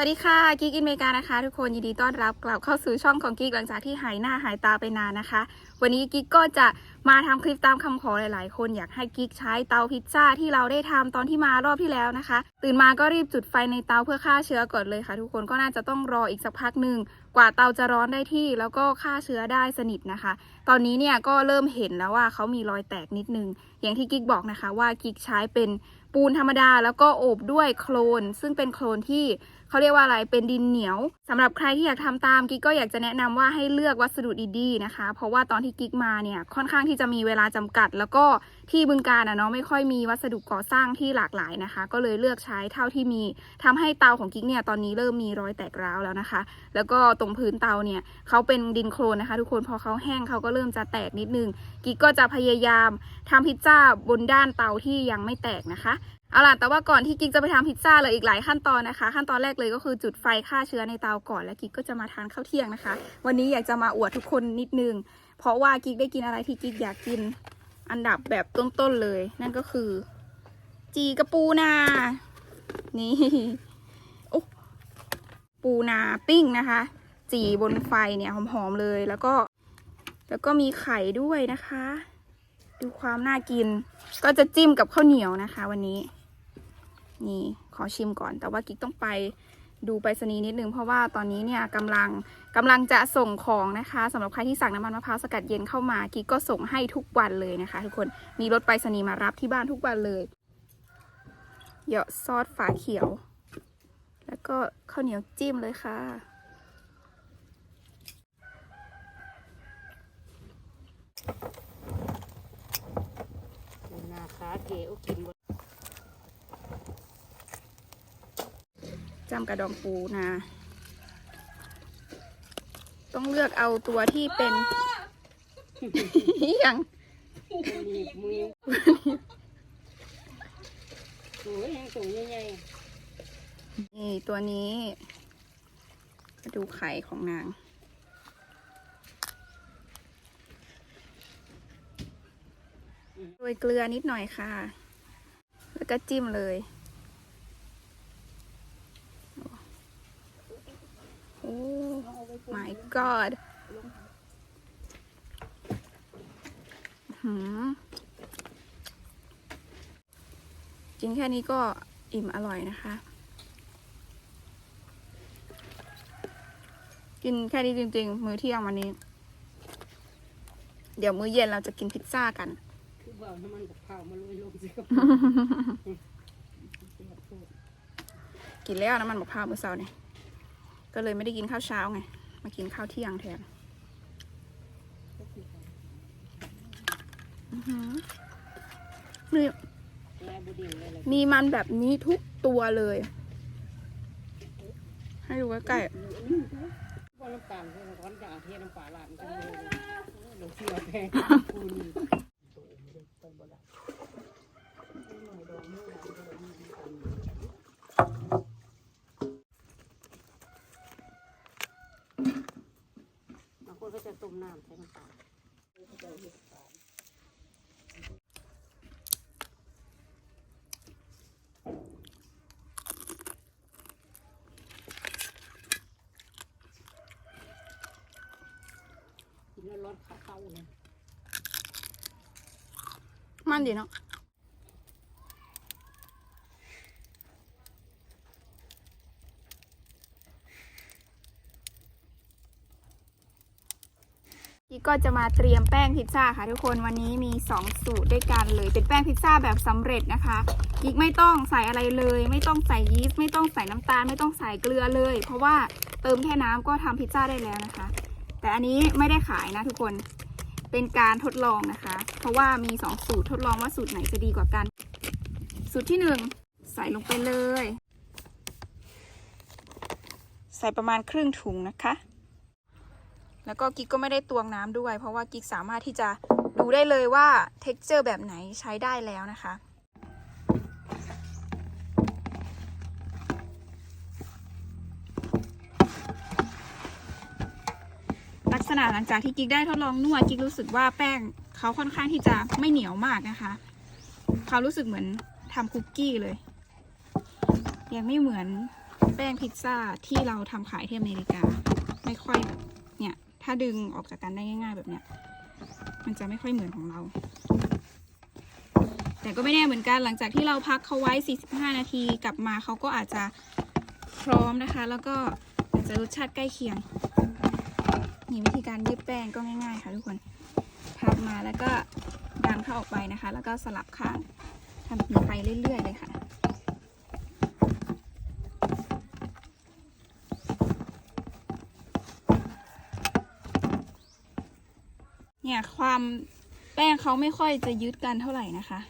สวัสดีค่ะกิ๊กอินเมกานะคะ ทุกคนยินดีต้อนรับกลับเข้าสู่ช่องของกิ๊กหลังจากที่หายหน้าหายตาไปนานนะคะ วันนี้กิ๊กก็จะมาทำคลิปตามคำขอหลาย ๆ คนอยากให้กิ๊กใช้เตาพิซซ่าที่เราได้ทำตอนที่มารอบที่แล้วนะคะ ตื่นมาก็รีบจุดไฟในเตาเพื่อฆ่าเชื้อก่อนเลยค่ะ ทุกคนก็น่าจะต้องรออีกสักพักหนึ่งกว่าเตาจะร้อนได้ที่แล้วก็ฆ่าเชื้อได้สนิทนะคะ ตอนนี้เนี่ยก็เริ่มเห็นแล้วว่าเขามีรอยแตกนิดนึง อย่างที่กิ๊กบอกนะคะว่ากิ๊กใช้เป็นปูนธรรมดาแล้วก็โอบด้วยโคลน ซึ่งเป็นโคลนที่เขาเรียกว่าอะไรเป็นดินเหนียวสำหรับใครที่อยากทำตามกิ๊กก็อยากจะแนะนำว่าให้เลือกวัสดุดีๆนะคะ เพราะว่าตอนที่กิ๊กมาเนี่ยค่อนข้างที่จะมีเวลาจำกัด แล้วก็ที่บึงการอะเนาะไม่ค่อยมีวัสดุก่อสร้างที่หลากหลายนะคะ ก็เลยเลือกใช้เท่าที่มีทำให้เตาของกิ๊กเนี่ยตอนนี้เริ่มมีรอยแตกร้าวแล้วนะคะ แล้วก็ตรงพื้นเตาเนี่ยเขาเป็นดินโคลนนะคะ ทุกคนพอเขาแห้งเขาก็เริ่มจะแตกนิดนึงกิ๊กก็จะพยายามทำพิซซ่าบนด้านเตาที่ยังไม่แตกนะคะเอาล่ะแต่ว่าก่อนที่กิ๊กจะไปทำพิซซ่าเลยอีกหลายขั้นตอนนะคะ ขั้นตอนแรกเลยก็คือจุดไฟฆ่าเชื้อในเตาก่อน แล้วกิ๊กก็จะมาทานข้าวเที่ยงนะคะ วันนี้อยากจะมาอวดทุกคนนิดนึง เพราะว่ากิ๊กได้กินอะไรที่กิ๊กอยากกิน อันดับแบบต้นๆเลย นั่นก็คือ จีกระปูนา นี่โอ้ปูนาปิ้งนะคะ จีบนไฟเนี่ยหอมๆเลยแล้วก็ แล้วก็มีไข่ด้วยนะคะ ดูความน่ากิน ก็จะจิ้มกับข้าวเหนียวนะคะ วันนี้ นี่ขอชิมก่อนแต่ว่ากิ๊กต้องไป ดูไปรษณีย์นิดนึงเพราะว่าตอนนี้เนี่ยกำลังกำลังจะส่งของนะคะสำหรับใครที่สั่งน้ำมันมะพร้าวสกัดเย็นเข้ามากิ๊กก็ส่งให้ทุกวันเลยนะคะ ทุกคนมีรถไปรษณีย์มารับที่บ้านทุกวันเลยเหยาะซอสฝาเขียว แล้วก็ข้าวเหนียวจิ้มเลยค่ะนาคาเก๋อกิน จำกระดองปูนะต้องเลือกเอาตัวที่เป็นอย่างมีมือโอ้ยยังสูงใหญ่นี่ตัวนี้มาดูไข่ของนาง โรยเกลือนิดหน่อยค่ะ แล้วก็จิ้มเลย โอ้ my god กินแค่นี้ก็อิ่มอร่อยนะคะ กินแค่นี้จริง ๆ มื้อเที่ยงวันนี้ เดี๋ยวมื้อเย็นเราจะกินพิซซ่ากัน คือเบาน้ำมันกับข้าวมาลุยลงสิครับกินแล้วน้ำมันมะพร้าวมื้อเช้าเนี่ยก็เลยไม่ได้กินข้าวเช้าไง มากินข้าวเที่ยงแทนอื้อหือนี่แม่บุดิงเลยเลยมีมันแบบนี้ทุกตัวเลย ให้ดูใกล้ว่าน้ำตาลเพื่อนก้อนจากเทน้ำปลาหลานจังเลยหลงเสียแพงคูนี่บางคนก็จะต้ มน้ำใส่น้ำปลกินแล้วร้อนขาเข้าเลยมันดีเนาะ กี้ก็จะมาเตรียมแป้งพิซซ่าค่ะทุกคนวันนี้มี 2 สูตรด้วยกันเลย เป็นแป้งพิซซ่าแบบสำเร็จนะคะกิ๊กไม่ต้องใส่อะไรเลย ไม่ต้องใส่ยีสต์ไม่ต้องใส่น้ำตาล ไม่ต้องใส่เกลือเลย เพราะว่าเติมแค่น้ำก็ทำพิซซ่าได้แล้วนะคะ แต่อันนี้ไม่ได้ขายนะทุกคนเป็นการทดลองนะคะ เพราะว่ามี 2 สูตรทดลองว่าสูตรไหนจะดีกว่ากัน สูตรที่ 1 ใส่ลงไปเลย ใส่ประมาณครึ่งถุงนะคะ แล้วก็กิ๊กก็ไม่ได้ตวงน้ำด้วย เพราะว่ากิ๊กสามารถที่จะดูได้เลยว่าเท็กเจอร์แบบไหนใช้ได้แล้วนะคะลักษณะหลังจากที่กิ๊กได้ทดลองนวดกิ๊กรู้สึกว่าแป้งเขาค่อนข้างที่จะไม่เหนียวมากนะคะเขารู้สึกเหมือนทำคุกกี้เลย ยังไม่เหมือนแป้งพิซซ่าที่เราทำขายที่อเมริกา ไม่ค่อยแบบเนี่ย ถ้าดึงออกจากกันได้ง่าย ๆ แบบเนี้ย มันจะไม่ค่อยเหมือนของเรา แต่ก็ไม่แน่เหมือนกันหลังจากที่เราพักเขาไว้ 45 นาทีกลับมาเขาก็อาจจะพร้อมนะคะ แล้วก็อาจจะรสชาติใกล้เคียงนี่วิธีการยืดแป้งก็ง่ายๆค่ะทุกคนพับมาแล้วก็ดันเข้าออกไปนะคะ แล้วก็สลับข้างทำไปเรื่อยๆเลยค่ะ เนี่ยความแป้งเขาไม่ค่อยจะยึดกันเท่าไหร่นะคะ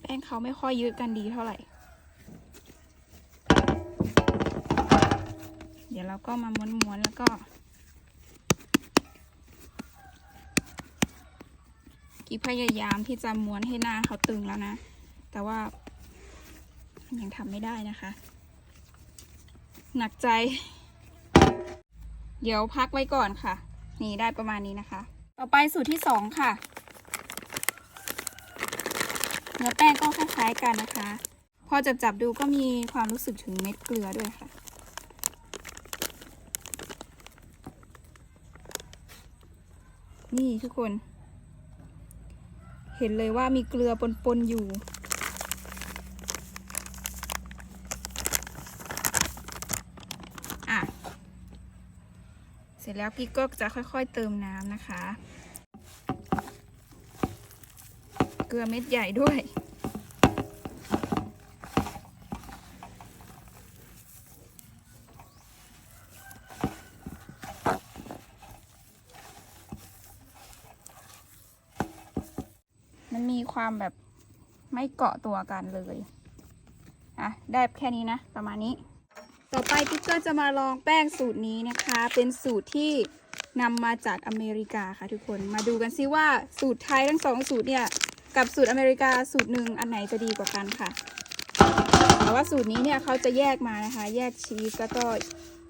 แป้งเขาไม่ค่อยยึดกันดีเท่าไหร่ เดี๋ยวเราก็มาม้วนๆแล้วก็ กีพยายามที่จะม้วนให้หน้าเขาตึงแล้วนะ แต่ว่ามันยังทำไม่ได้นะคะ หนักใจ เดี๋ยวพักไว้ก่อนค่ะ นี่ได้ประมาณนี้นะคะ ต่อไปสูตรที่สองค่ะ เนื้อแป้งก็คล้ายๆกันนะคะ พอจับจับดูก็มีความรู้สึกถึงเม็ดเกลือด้วยค่ะ นี่ทุกคน เห็นเลยว่ามีเกลือปนๆอยู่ อะ เสร็จแล้วกิ๊กก็จะค่อยๆเติมน้ำนะคะ เกลือเม็ดใหญ่ด้วยมันมีความแบบไม่เกาะตัวกันเลย อะ ได้แค่นี้นะ ประมาณนี้ ต่อไปกิ๊กก็จะมาลองแป้งสูตรนี้นะคะ เป็นสูตรที่นำมาจากอเมริกาค่ะทุกคน มาดูกันซิว่าสูตรไทยทั้งสองสูตรเนี่ย กับสูตรอเมริกาสูตรหนึ่งอันไหนจะดีกว่ากันค่ะ แต่ว่าสูตรนี้เนี่ยเขาจะแยกมานะคะ แยกชีสแล้วก็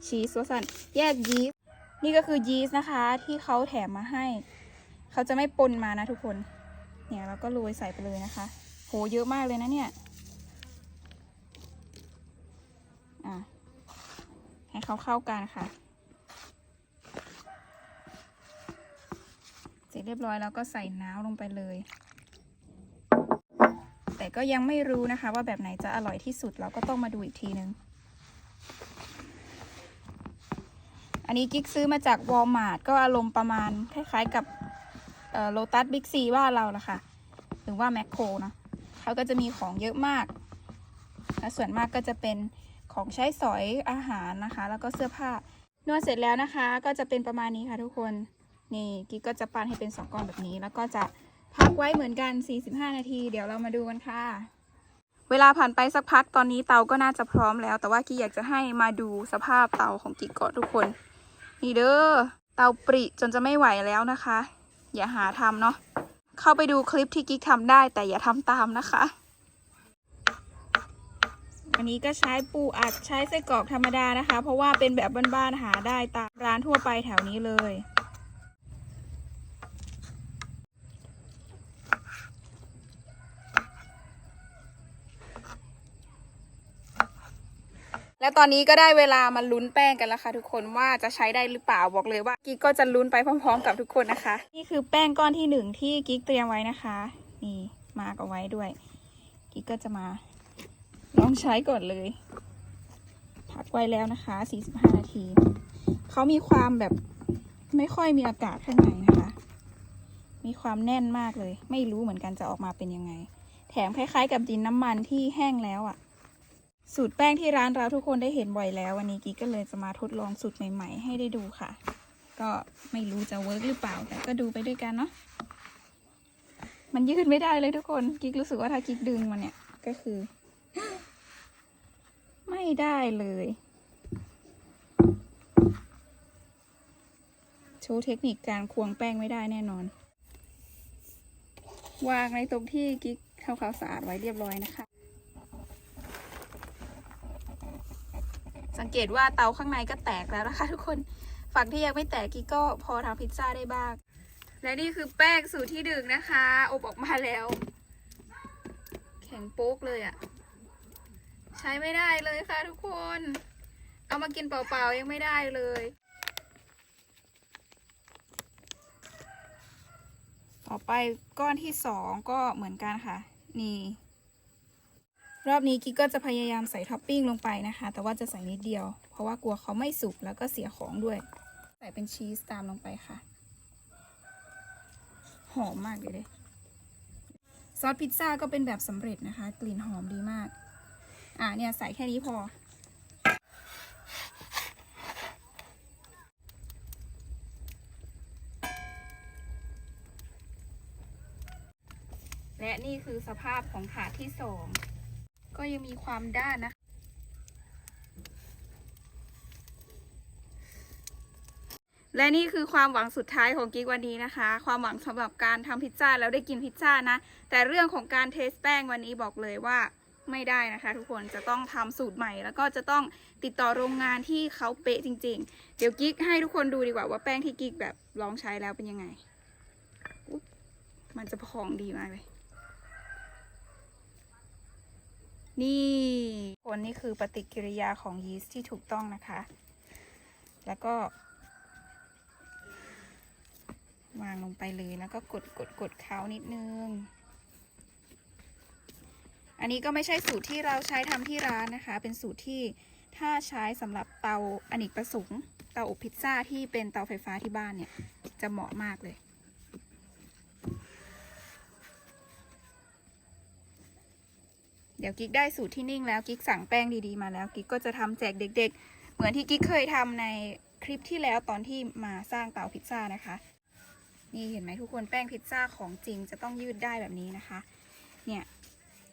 ชีสวสันแยกยีสต์นี่ก็คือยีสต์นะคะที่เขาแถมมาให้ เขาจะไม่ปนมานะทุกคน เนี่ยเราก็โรยใส่ไปเลยนะคะ โหเยอะมากเลยนะเนี่ย อะ ให้เขาเข้ากันค่ะ เสร็จเรียบร้อยแล้วก็ใส่น้ำลงไปเลย แต่ก็ยังไม่รู้นะคะ ว่าแบบไหนจะอร่อยที่สุดเราก็ต้องมาดูอีกทีนึง อันนี้กิ๊กซื้อมาจากวอลมาร์ทก็อารมณ์ประมาณคล้ายๆกับโลตัสบิ๊กซีว่าเราละค่ะ หรือว่าแมคโครนะเขาก็จะมีของเยอะมากและส่วนมากก็จะเป็น ของใช้สอยอาหารนะคะ แล้วก็เสื้อผ้านวดเสร็จแล้วนะคะ ก็จะเป็นประมาณนี้ค่ะทุกคนนี่กิ๊กก็จะปั้นให้เป็นสองก้อนแบบนี้ แล้วก็จะพักไว้เหมือนกัน 45 นาที เดี๋ยวเรามาดูกันค่ะ เวลาผ่านไปสักพักตอนนี้เตาก็น่าจะพร้อมแล้ว แต่ว่ากิ๊กอยากจะให้มาดูสภาพเตาของกิ๊กก่อนทุกคนนี่เด้อเตาปริจนจะไม่ไหวแล้วนะคะ อย่าหาทำเนาะเข้าไปดูคลิปที่กิ๊กทำได้แต่อย่าทำตามนะคะ อันนี้ก็ใช้ปูอัดใช้ไส้กรอกธรรมดานะคะ เพราะว่าเป็นแบบบ้านๆหาได้ตามร้านทั่วไปแถวนี้เลย และตอนนี้ก็ได้เวลามาลุ้นแป้งกันแล้วค่ะทุกคนว่าจะใช้ได้หรือเปล่าบอกเลยว่ากิ๊กก็จะลุ้นไปพร้อม ๆ กับทุกคนนะคะ นี่คือแป้งก้อนที่หนึ่งที่กิ๊กเตรียมไว้นะคะ นี่มาร์กเอาไว้ด้วย กิ๊กก็จะมา ลองใช้ก่อนเลย พักไว้แล้วนะคะ 45 นาที เขามีความแบบไม่ค่อยมีอากาศข้างในนะคะ มีความแน่นมากเลย ไม่รู้เหมือนกันจะออกมาเป็นยังไง แถมคล้ายๆ กับดินน้ำมันที่แห้งแล้วอะ่ะ สูตรแป้งที่ร้านเราทุกคนได้เห็นบ่อยแล้ว วันนี้กิ๊กก็เลยจะมาทดลองสูตรใหม่ ๆ ให้ได้ดูค่ะ ก็ไม่รู้จะเวิร์กหรือเปล่า แต่ก็ดูไปด้วยกันเนาะมันยืดไม่ได้เลยทุกคน กิ๊กรู้สึกว่าถ้ากิ๊กดึงมันเนี่ย ก็คือ ไม่ได้เลย โชว์เทคนิคการควงแป้งไม่ได้แน่นอน วางในตรงที่กิ๊กทำความสะอาดไว้เรียบร้อยนะคะ สังเกตว่าเตาข้างในก็แตกแล้วนะคะ ทุกคนฝั่งที่ยังไม่แตกกิ๊กก็พอทำพิซซ่าได้บ้าง และนี่คือแป้งสูตรที่ดึงนะคะ อบออกมาแล้ว แข็งโป๊กเลยอะ่ะ ใช้ไม่ได้เลยค่ะทุกคน เอามากินเปล่าๆยังไม่ได้เลย ต่อไปก้อนที่สองก็เหมือนกันค่ะ นี่ รอบนี้กิ๊กก็จะพยายามใส่ท็อปปิ้งลงไปนะคะ แต่ว่าจะใส่นิดเดียว เพราะว่ากลัวเขาไม่สุกแล้วก็เสียของด้วย ใส่เป็นชีสตามลงไปค่ะ หอมมากเลยเด้ซอสพิซซ่าก็เป็นแบบสำเร็จนะคะ กลิ่นหอมดีมาก อ่าเนี่ยใส่แค่นี้พอ และนี่คือสภาพของถาดที่สองก็ยังมีความด้านนะและนี่คือความหวังสุดท้ายของกิ๊กวันนี้นะคะ ความหวังสำหรับการทำพิซซ่าแล้วได้กินพิซซ่านะ แต่เรื่องของการเทสแป้งวันนี้บอกเลยว่า ไม่ได้นะคะ ทุกคนจะต้องทำสูตรใหม่ แล้วก็จะต้องติดต่อโรงงานที่เขาเป๊ะจริง ๆ เดี๋ยวกิ๊กให้ทุกคนดูดีกว่าว่าแป้งที่กิ๊กแบบลองใช้แล้วเป็นยังไง มันจะพองดีมากเลย นี่คนนี่คือปฏิกิริยาของยีสต์ที่ถูกต้องนะคะ แล้วก็วางลงไปเลยแล้วก็กดกดกดเขานิดนึง อันนี้ก็ไม่ใช่สูตรที่เราใช้ทำที่ร้านนะคะ เป็นสูตรที่ถ้าใช้สำหรับเตาอเนกประสงค์เตาอบพิซซ่าที่เป็นเตาไฟฟ้าที่บ้านเนี่ย จะเหมาะมากเลยเดี๋ยวกิ๊กได้สูตรที่นิ่งแล้วกิ๊กสั่งแป้งดีๆมาแล้วกิ๊กก็จะทำแจกเด็ก ๆ เหมือนที่กิ๊กเคยทำในคลิปที่แล้วตอนที่มาสร้างเตาพิซซ่านะคะ นี่เห็นไหมทุกคนแป้งพิซซ่าของจริงจะต้องยืดได้แบบนี้นะคะ เนี่ย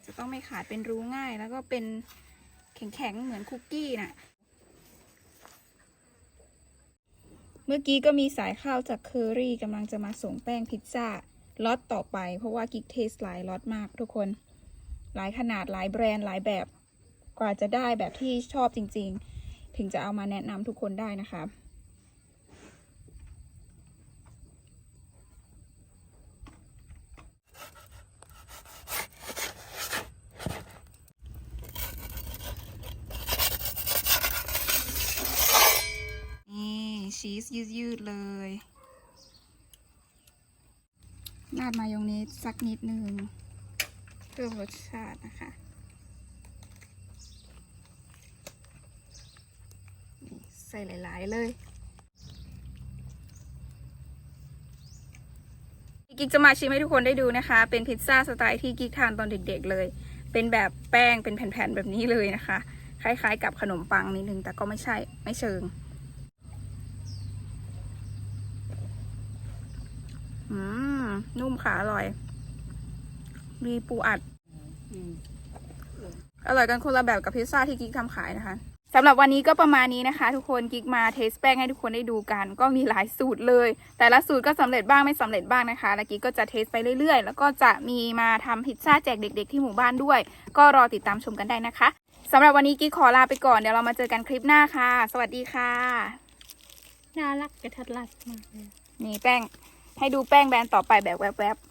จะต้องไม่ขาดเป็นรูง่าย แล้วก็เป็นแข็งๆ เหมือนคุกกี้น่ะ เมื่อกี้ก็มีสายข้าวจากเคอรี่กำลังจะมาส่งแป้งพิซซ่าล็อตต่อไป เพราะว่ากิ๊กเทสหลายล็อตมากทุกคน หลายขนาดหลายแบรนด์หลายแบบ กว่าจะได้แบบที่ชอบจริง ๆ ถึงจะเอามาแนะนำทุกคนได้นะคะ นี่ ชีสยืดๆเลย ราดมายองเนสสักนิดนึงเพิ่มรสชาตินะคะใส่หลาย ๆ เลยกิ๊กจะมาชิมให้ทุกคนได้ดูนะคะ เป็นพิซซ่าสไตล์ที่กิ๊กทานตอนเด็ก ๆ เลย เป็นแบบแป้งเป็นแผ่นๆแบบนี้เลยนะคะ คล้ายๆ กับขนมปังนิดนึง แต่ก็ไม่ใช่ไม่เชิง อืม นุ่มขาอร่อย มีปูอัดอืมอร่อยกันคนละแบบกับพิซซ่าที่กิ๊กทำขายนะคะสำหรับวันนี้ก็ประมาณนี้นะคะ ทุกคนกิ๊กมาเทสแป้งให้ทุกคนได้ดูกัน ก็มีหลายสูตรเลย แต่ละสูตรก็สำเร็จบ้างไม่สำเร็จบ้างนะคะแล้วกิ๊กก็จะเทสไปเรื่อยๆ แล้วก็จะมีมาทำพิซซ่าแจกเด็ก ๆ ที่หมู่บ้านด้วย ก็รอติดตามชมกันได้นะคะสำหรับวันนี้กิ๊กขอลาไปก่อนเดี๋ยวเรามาเจอกันคลิปหน้าค่ะ สวัสดีค่ะน่ารักกระทัดรัดมากเลยนี่แป้ง ให้ดูแป้งแบรนด์ต่อไปแบบแวบๆ